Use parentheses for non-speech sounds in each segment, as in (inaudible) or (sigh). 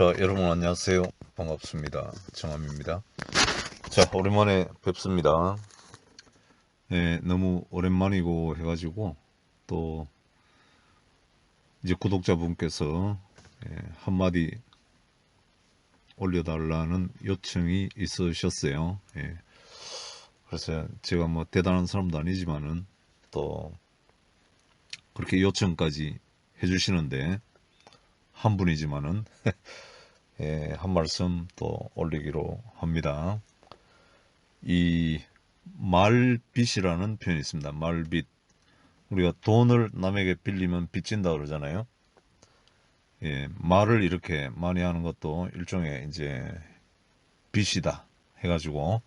자 여러분 안녕하세요. 반갑습니다. 정함입니다. 자 오랜만에 뵙습니다. 네, 너무 오랜만이고 해가지고 또 이제 구독자분께서 예, 한마디 올려달라는 요청이 있으셨어요. 예. 그래서 제가 뭐 대단한 사람도 아니지만은 또 그렇게 요청까지 해주시는데 한 분이지만은 (laughs) 예, 한 말씀 또 올리기로 합니다. 이 말빚이라는 표현이 있습니다. 말빚. 우리가 돈을 남에게 빌리면 빚진다 그러잖아요. 예, 말을 이렇게 많이 하는 것도 일종의 이제 빚이다 해가지고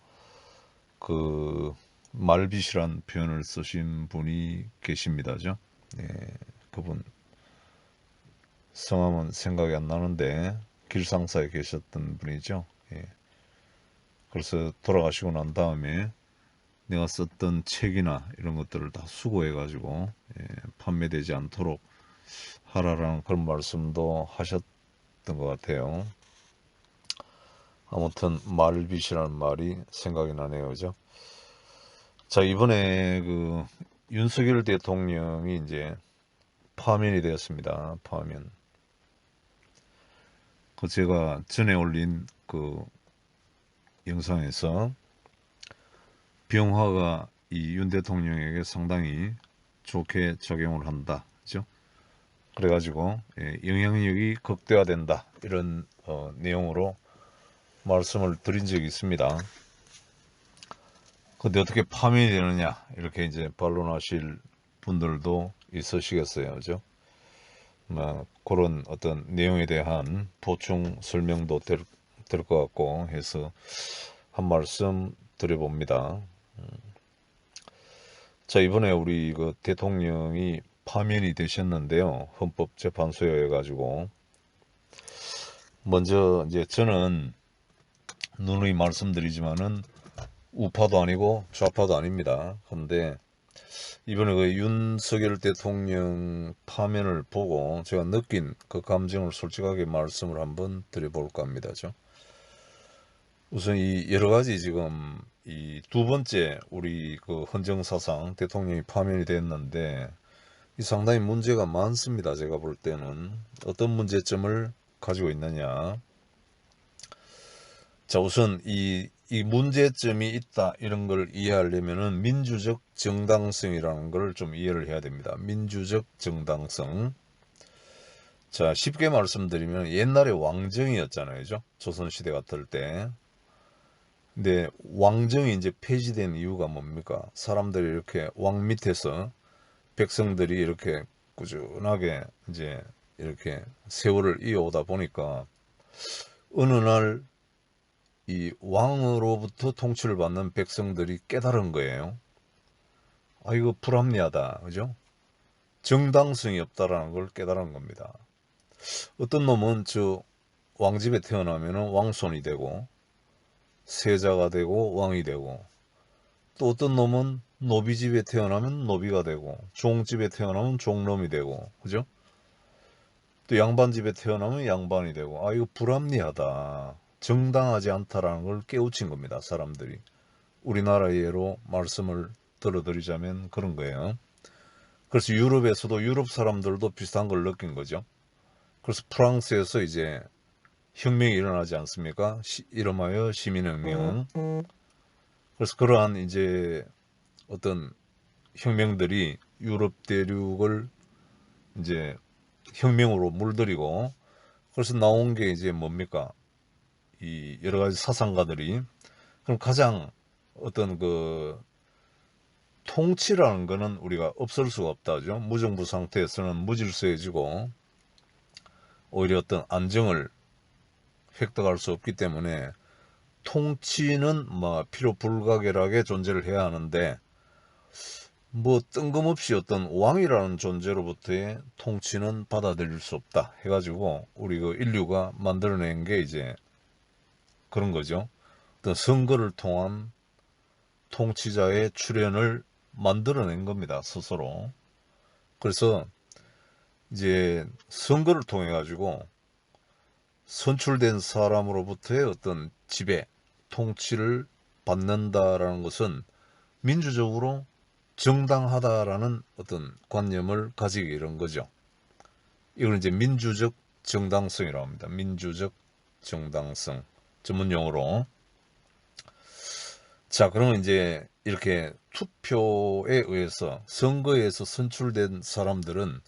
그 말빚이란 표현을 쓰신 분이 계십니다죠. 예, 그분 성함은 생각이 안 나는데 길상사에 계셨던 분이죠. 예. 그래서 돌아가시고 난 다음에 내가 썼던 책이나 이런 것들을 다 수거해 가지고 예, 판매되지 않도록 하라라는 그런 말씀도 하셨던 것 같아요. 아무튼 말빚이라는 말이 생각이 나네요. 그죠? 자, 이번에 그 윤석열 대통령이 이제 파면이 되었습니다. 파면. 그 제가 전에 올린 그 영상에서 병화가 이 윤 대통령에게 상당히 좋게 작용을 한다. 그죠? 그래가지고 예, 영향력이 극대화된다. 이런 어, 내용으로 말씀을 드린 적이 있습니다. 근데 어떻게 파면이 되느냐 이렇게 이제 반론하실 분들도 있으시겠어요. 그죠? 뭐 그런 어떤 내용에 대한 보충 설명도 될 것 같고 해서 한 말씀 드려봅니다. 음. 자 이번에 우리 그 대통령이 파면이 되셨는데요. 헌법재판소에 가지고 먼저 이제 저는 누누이 말씀드리지만은 우파도 아니고 좌파도 아닙니다. 그런데 이번에 그 윤석열 대통령 파면을 보고 제가 느낀 그 감정을 솔직하게 말씀을 한번 드려볼까 합니다. 죠. 우선 이 여러 가지 지금 이 두 번째 우리 그 헌정사상 대통령이 파면이 됐는데 이 상당히 문제가 많습니다. 제가 볼 때는 어떤 문제점을 가지고 있느냐. 자 우선 이이 문제점이 있다 이런 걸 이해하려면은 민주적 정당성이라는 걸 좀 이해를 해야 됩니다. 민주적 정당성. 자 쉽게 말씀드리면 옛날에 왕정이었잖아요. 그죠? 조선시대 같을 때. 근데 왕정이 이제 폐지된 이유가 뭡니까? 사람들이 이렇게 왕 밑에서 백성들이 이렇게 꾸준하게 이제 이렇게 세월을 이어오다 보니까 어느 날 이 왕으로부터 통치를 받는 백성들이 깨달은 거예요. 아 이거 불합리하다. 그죠? 정당성이 없다라는 걸 깨달은 겁니다. 어떤 놈은 저 왕집에 태어나면 왕손이 되고 세자가 되고 왕이 되고 또 어떤 놈은 노비집에 태어나면 노비가 되고 종집에 태어나면 종놈이 되고 그죠? 또 양반집에 태어나면 양반이 되고 아 이거 불합리하다. 정당하지 않다라는 걸 깨우친 겁니다. 사람들이. 우리나라 예로 말씀을 들어드리자면 그런 거예요. 그래서 유럽에서도 유럽 사람들도 비슷한 걸 느낀 거죠. 그래서 프랑스에서 이제 혁명이 일어나지 않습니까? 시, 이름하여 시민혁명. 그래서 그러한 이제 어떤 혁명들이 유럽 대륙을 이제 혁명으로 물들이고 그래서 나온 게 이제 뭡니까? 이 여러 가지 사상가들이 그럼 가장 어떤 그 통치라는 거는 우리가 없을 수가 없다죠. 무정부 상태에서는 무질서해지고 오히려 어떤 안정을 획득할 수 없기 때문에 통치는 뭐 필요 불가결하게 존재를 해야 하는데 뭐 뜬금없이 어떤 왕이라는 존재로부터의 통치는 받아들일 수 없다 해가지고 우리 그 인류가 만들어낸 게 이제 그런 거죠. 어떤 선거를 통한 통치자의 출현을 만들어낸 겁니다. 스스로. 그래서 이제 선거를 통해 가지고 선출된 사람으로부터의 어떤 지배, 통치를 받는다라는 것은 민주적으로 정당하다라는 어떤 관념을 가지게 이런 거죠. 이걸 이제 민주적 정당성이라고 합니다. 민주적 정당성 전문 용어로. 자, 그러면 이제 이렇게 투표에 의해서 선거에서 선출된 사람들은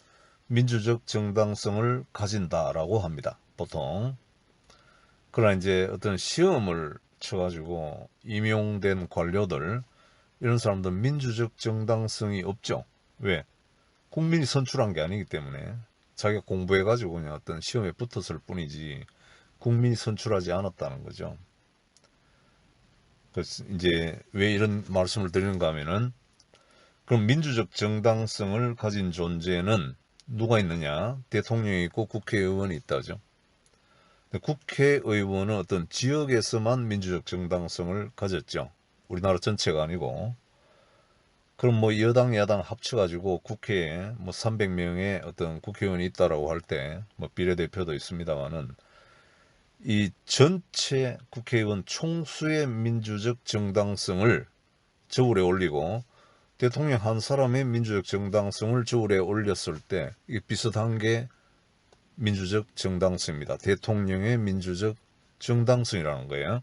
민주적 정당성을 가진다라고 합니다. 보통. 그러나 이제 어떤 시험을 쳐가지고 임용된 관료들 이런 사람들은 민주적 정당성이 없죠. 왜? 국민이 선출한 게 아니기 때문에 자기가 공부해가지고 그냥 어떤 시험에 붙었을 뿐이지 국민이 선출하지 않았다는 거죠. 그래서 이제 왜 이런 말씀을 드리는가 하면은 그럼 민주적 정당성을 가진 존재는 누가 있느냐? 대통령이 있고 국회의원이 있다죠. 국회의원은 어떤 지역에서만 민주적 정당성을 가졌죠. 우리나라 전체가 아니고. 그럼 뭐 여당 야당 합쳐가지고 국회에 뭐 300명의 어떤 국회의원이 있다라고 할 때 뭐 비례대표도 있습니다만은 이 전체 국회의원 총수의 민주적 정당성을 저울에 올리고 대통령 한 사람의 민주적 정당성을 저울에 올렸을 때 이게 비슷한 게 민주적 정당성입니다. 대통령의 민주적 정당성이라는 거예요.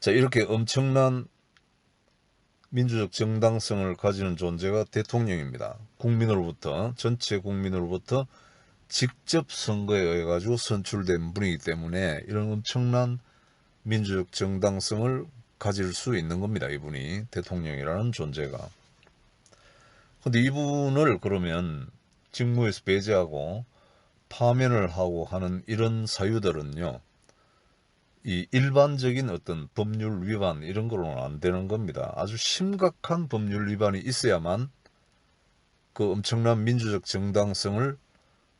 자, 이렇게 엄청난 민주적 정당성을 가지는 존재가 대통령입니다. 국민으로부터, 전체 국민으로부터 직접 선거에 의해 가지고 선출된 분이기 때문에 이런 엄청난 민주적 정당성을 가질 수 있는 겁니다. 이분이 대통령이라는 존재가. 근데 이분을 그러면 직무에서 배제하고 파면을 하고 하는 이런 사유들은요. 이 일반적인 어떤 법률 위반 이런 거로는 안 되는 겁니다. 아주 심각한 법률 위반이 있어야만 그 엄청난 민주적 정당성을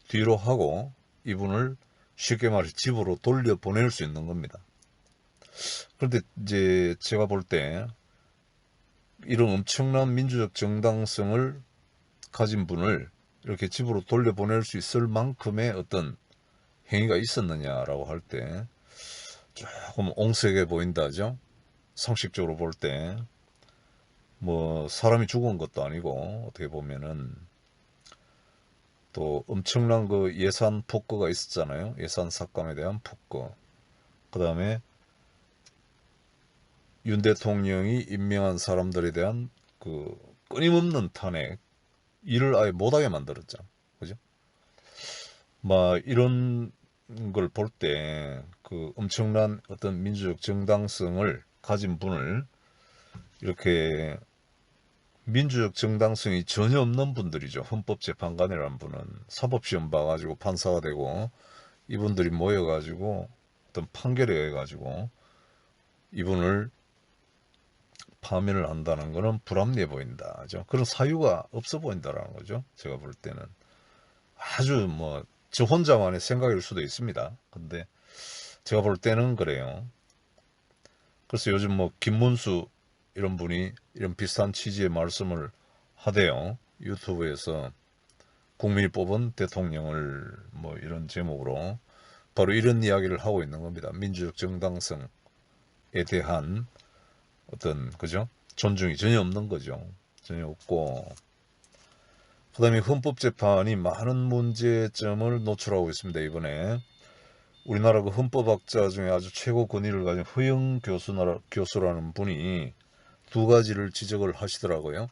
뒤로 하고 이분을 쉽게 말해 집으로 돌려 보낼 수 있는 겁니다. 그런데 이제 제가 볼 때 이런 엄청난 민주적 정당성을 가진 분을 이렇게 집으로 돌려 보낼 수 있을 만큼의 어떤 행위가 있었느냐라고 할 때 조금 옹색해 보인다죠. 상식적으로 볼 때 뭐 사람이 죽은 것도 아니고 어떻게 보면은 또 엄청난 그 예산 폭거가 있었잖아요. 예산 삭감에 대한 폭거. 그 다음에 윤 대통령이 임명한 사람들에 대한 그 끊임없는 탄핵 일을 아예 못하게 만들었죠. 그죠? 막 이런 걸 볼 때 그 엄청난 어떤 민주적 정당성을 가진 분을 이렇게 민주적 정당성이 전혀 없는 분들이죠. 헌법재판관이라는 분은 사법시험 봐가지고 판사가 되고 이분들이 모여가지고 어떤 판결에 의해가지고 이분을 파면을 한다는 것은 불합리해 보인다. 그런 사유가 없어 보인다라는 거죠. 제가 볼 때는 아주 뭐 저 혼자만의 생각일 수도 있습니다. 근데 제가 볼 때는 그래요. 그래서 요즘 뭐 김문수 이런 분이 이런 비슷한 취지의 말씀을 하대요. 유튜브에서 국민이 뽑은 대통령을 뭐 이런 제목으로 바로 이런 이야기를 하고 있는 겁니다. 민주적 정당성에 대한 어떤 그죠? 존중이 전혀 없는 거죠. 전혀 없고 그 다음에 헌법재판이 많은 문제점을 노출하고 있습니다. 이번에 우리나라 그 헌법학자 중에 아주 최고 권위를 가진 허영 교수나, 교수라는 분이 두 가지를 지적을 하시더라고요.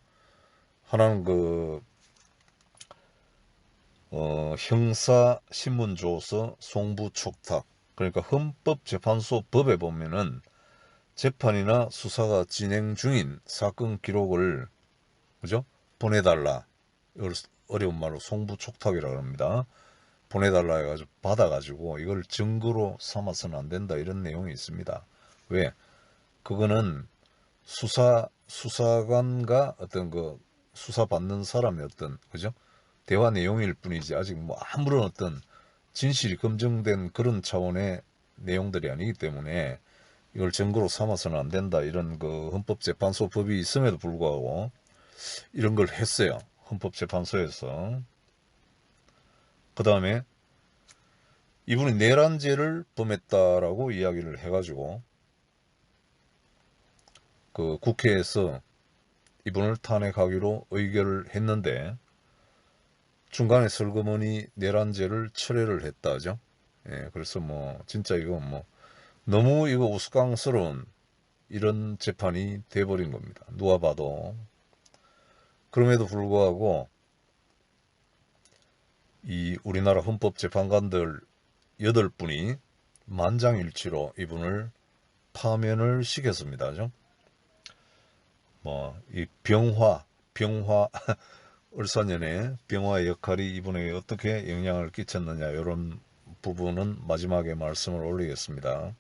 하나는 그 어, 형사 신문 조서 송부 촉탁 그러니까 헌법재판소 법에 보면은 재판이나 수사가 진행 중인 사건 기록을 그죠? 보내달라. 어려운 말로 송부 촉탁이라고 합니다. 보내달라 해가지고 받아가지고 이걸 증거로 삼아서는 안 된다 이런 내용이 있습니다. 왜? 그거는 수사 수사관과 어떤 그 수사 받는 사람의 어떤 그죠? 대화 내용일 뿐이지 아직 뭐 아무런 어떤 진실이 검증된 그런 차원의 내용들이 아니기 때문에 이걸 증거로 삼아서는 안 된다 이런 그 헌법재판소 법이 있음에도 불구하고 이런 걸 했어요. 헌법재판소에서. 그 다음에 이분이 내란죄를 범했다라고 이야기를 해가지고 그 국회에서 이분을 탄핵하기로 의결을 했는데 중간에 슬그머니 내란죄를 철회를 했다죠. 예, 그래서 뭐 진짜 이거 뭐 너무 이거 우스꽝스러운 이런 재판이 돼버린 겁니다. 누가 봐도 그럼에도 불구하고 이 우리나라 헌법재판관들 8분이 만장일치로 이분을 파면을 시켰습니다. 뭐, 이 병화, 병화, (laughs) 을사년에 병화의 역할이 이분에게 어떻게 영향을 끼쳤느냐, 이런 부분은 마지막에 말씀을 올리겠습니다.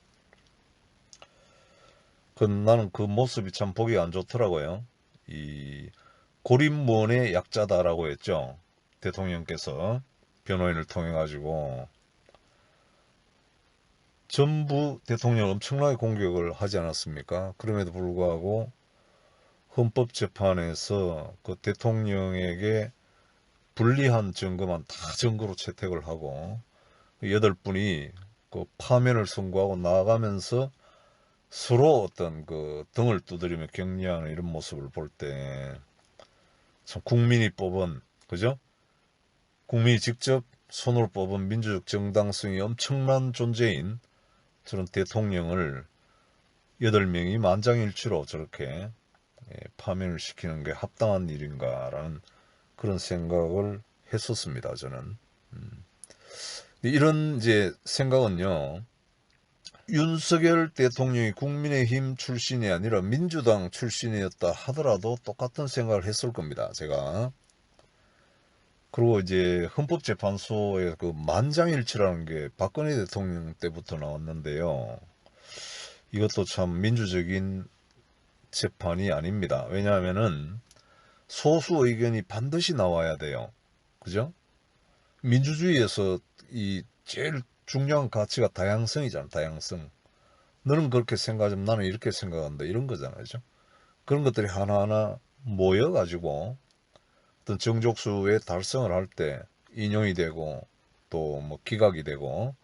그 나는 그 모습이 참 보기 안 좋더라고요. 이 고립무원의 약자다라고 했죠. 대통령께서 변호인을 통해 가지고 전부 대통령 엄청나게 공격을 하지 않았습니까? 그럼에도 불구하고 헌법재판에서 그 대통령에게 불리한 증거만 다 증거로 채택을 하고 여덟 분이 그 파면을 선고하고 나가면서 서로 어떤 그 등을 두드리며 격려하는 이런 모습을 볼 때 참 국민이 뽑은 그죠? 국민이 직접 손으로 뽑은 민주적 정당성이 엄청난 존재인 저런 대통령을 여덟 명이 만장일치로 저렇게 예, 파면을 시키는 게 합당한 일인가라는 그런 생각을 했었습니다. 저는 음. 이런 이제 생각은요. 윤석열 대통령이 국민의힘 출신이 아니라 민주당 출신이었다 하더라도 똑같은 생각을 했을 겁니다. 제가 그리고 이제 헌법재판소의 그 만장일치라는 게 박근혜 대통령 때부터 나왔는데요. 이것도 참 민주적인 재판이 아닙니다. 왜냐하면은 소수 의견이 반드시 나와야 돼요. 그죠? 민주주의에서 이 제일 중요한 가치가 다양성이잖아. 다양성. 너는 그렇게 생각하지만 나는 이렇게 생각한다. 이런 거잖아요. 그죠? 그런 것들이 하나하나 모여가지고 어떤 정족수의 달성을 할 때 인용이 되고 또 뭐 기각이 되고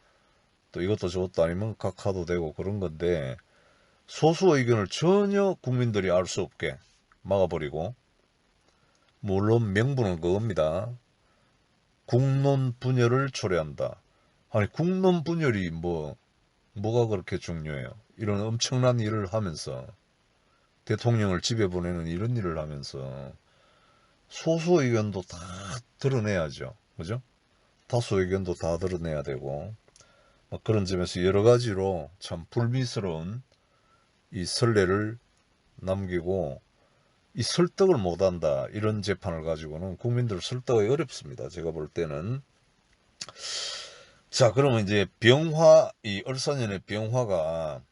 또 이것도 저것도 아니면 각하도 되고 그런 건데 소수 의견을 전혀 국민들이 알 수 없게 막아버리고 물론 명분은 그겁니다. 국론 분열을 초래한다. 아니 국론 분열이 뭐 뭐가 그렇게 중요해요. 이런 엄청난 일을 하면서 대통령을 집에 보내는 이런 일을 하면서 소수 의견도 다 드러내야죠. 그죠? 다수 의견도 다 드러내야 되고 그런 점에서 여러 가지로 참 불미스러운 이 선례를 남기고 이 설득을 못한다 이런 재판을 가지고는 국민들 설득이 어렵습니다. 제가 볼 때는 자 그러면 이제 병화 이 얼사년의 병화가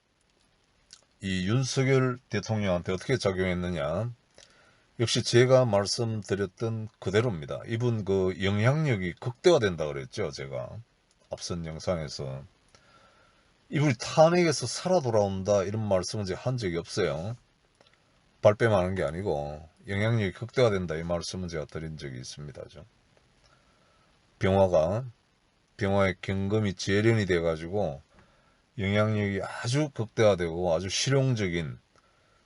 이 윤석열 대통령한테 어떻게 작용했느냐 역시 제가 말씀드렸던 그대로입니다. 이분 그 영향력이 극대화된다 그랬죠 제가 앞선 영상에서 이분이 탄핵에서 살아 돌아온다 이런 말씀은 제가 한 적이 없어요. 발뺌 하는 게 아니고 영향력이 극대화 된다 이 말씀은 제가 드린 적이 있습니다. 병화가 병화의 경금이 재련이 돼 가지고 영향력이 아주 극대화되고 아주 실용적인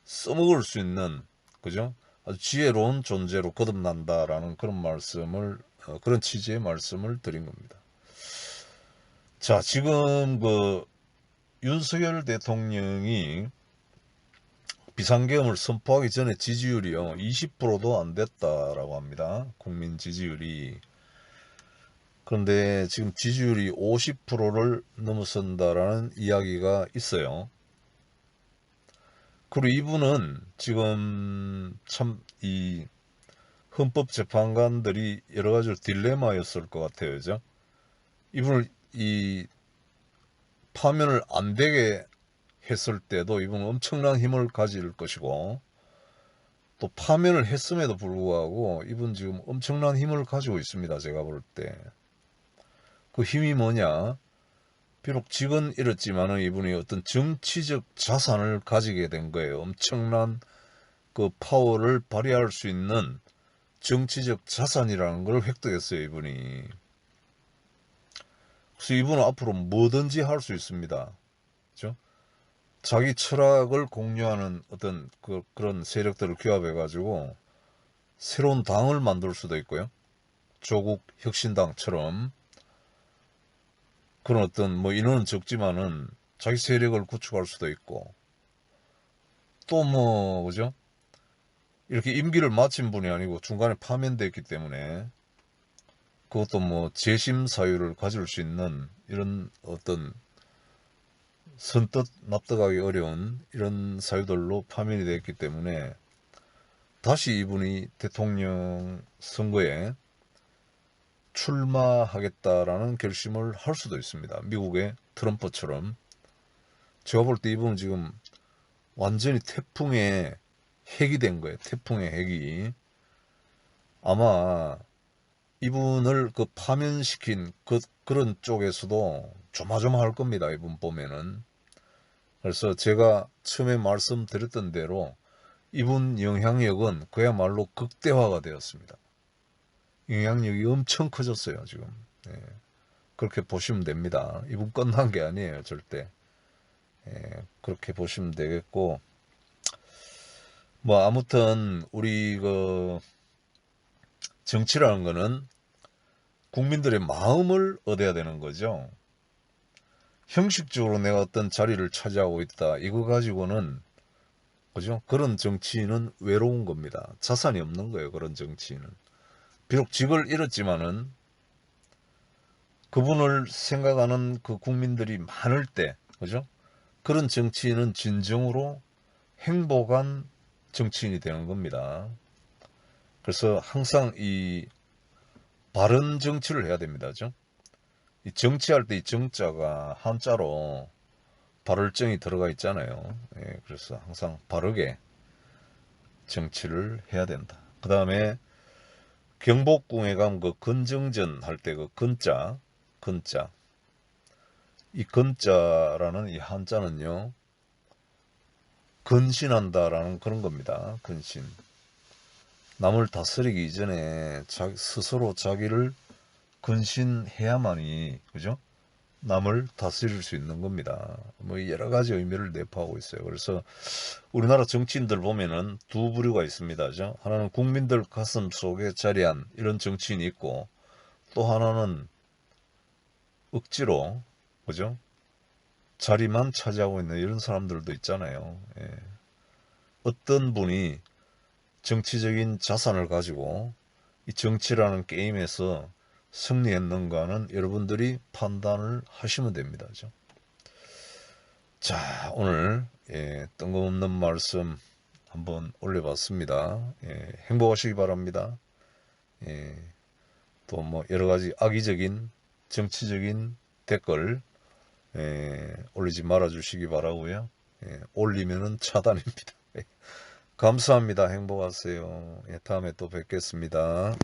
써먹을 수 있는 그죠? 아주 지혜로운 존재로 거듭난다라는 그런 말씀을 어, 그런 취지의 말씀을 드린 겁니다. 자 지금 그 윤석열 대통령이 비상계엄을 선포하기 전에 지지율이요 20%도 안 됐다라고 합니다. 국민 지지율이 그런데 지금 지지율이 50%를 넘어선다라는 이야기가 있어요. 그리고 이분은 지금 참 이 헌법재판관들이 여러 가지로 딜레마였을 것 같아요. 그죠? 이분을 이 파면을 안 되게 했을 때도 이분은 엄청난 힘을 가질 것이고 또 파면을 했음에도 불구하고 이분 지금 엄청난 힘을 가지고 있습니다. 제가 볼 때. 그 힘이 뭐냐? 비록 직은 잃었지만 이분이 어떤 정치적 자산을 가지게 된 거예요. 엄청난 그 파워를 발휘할 수 있는 정치적 자산이라는 걸 획득했어요. 이분이. 그래서 이분은 앞으로 뭐든지 할 수 있습니다. 그죠? 자기 철학을 공유하는 어떤 그, 그런 세력들을 규합해가지고 새로운 당을 만들 수도 있고요. 조국 혁신당처럼 그런 어떤 뭐 인원은 적지만은 자기 세력을 구축할 수도 있고 또 뭐 그죠? 이렇게 임기를 마친 분이 아니고 중간에 파면됐기 때문에 그것도 뭐 재심 사유를 가질 수 있는 이런 어떤 선뜻 납득하기 어려운 이런 사유들로 파면이 됐기 때문에 다시 이분이 대통령 선거에 출마하겠다라는 결심을 할 수도 있습니다. 미국의 트럼프처럼. 제가 볼 때 이분은 지금 완전히 태풍의 핵이 된 거예요. 태풍의 핵이. 아마 이분을 그 파면시킨 그, 그런 쪽에서도 조마조마할 겁니다. 이분 보면은. 그래서 제가 처음에 말씀드렸던 대로 이분 영향력은 그야말로 극대화가 되었습니다. 영향력이 엄청 커졌어요, 지금. 예, 그렇게 보시면 됩니다. 이분 끝난 게 아니에요, 절대. 예, 그렇게 보시면 되겠고, 뭐, 아무튼, 우리, 그, 정치라는 거는 국민들의 마음을 얻어야 되는 거죠. 형식적으로 내가 어떤 자리를 차지하고 있다. 이거 가지고는, 그죠? 그런 정치인은 외로운 겁니다. 자산이 없는 거예요, 그런 정치인은. 비록 직을 잃었지만은 그분을 생각하는 그 국민들이 많을 때, 그죠? 그런 정치인은 진정으로 행복한 정치인이 되는 겁니다. 그래서 항상 이 바른 정치를 해야 됩니다. 그죠? 이 정치할 때 이 정자가 한자로 발을정이 들어가 있잖아요. 예, 그래서 항상 바르게 정치를 해야 된다. 그 다음에 경복궁에 가면 그 근정전 할 때 그 근자, 근자. 이 근자라는 이 한자는요, 근신한다라는 그런 겁니다. 근신. 남을 다스리기 이전에 자기, 스스로 자기를 근신해야만이, 그죠? 남을 다스릴 수 있는 겁니다. 뭐 여러 가지 의미를 내포하고 있어요. 그래서 우리나라 정치인들 보면은 두 부류가 있습니다. 죠 하나는 국민들 가슴 속에 자리한 이런 정치인이 있고 또 하나는 억지로 그죠? 자리만 차지하고 있는 이런 사람들도 있잖아요. 예. 어떤 분이 정치적인 자산을 가지고 이 정치라는 게임에서 승리했는가는 여러분들이 판단을 하시면 됩니다. 그죠? 자, 오늘 예, 뜬금없는 말씀 한번 올려봤습니다. 예, 행복하시기 바랍니다. 예, 또뭐 여러 가지 악의적인 정치적인 댓글 예, 올리지 말아 주시기 바라고요. 예, 올리면은 차단입니다. (laughs) 예, 감사합니다. 행복하세요. 예, 다음에 또 뵙겠습니다.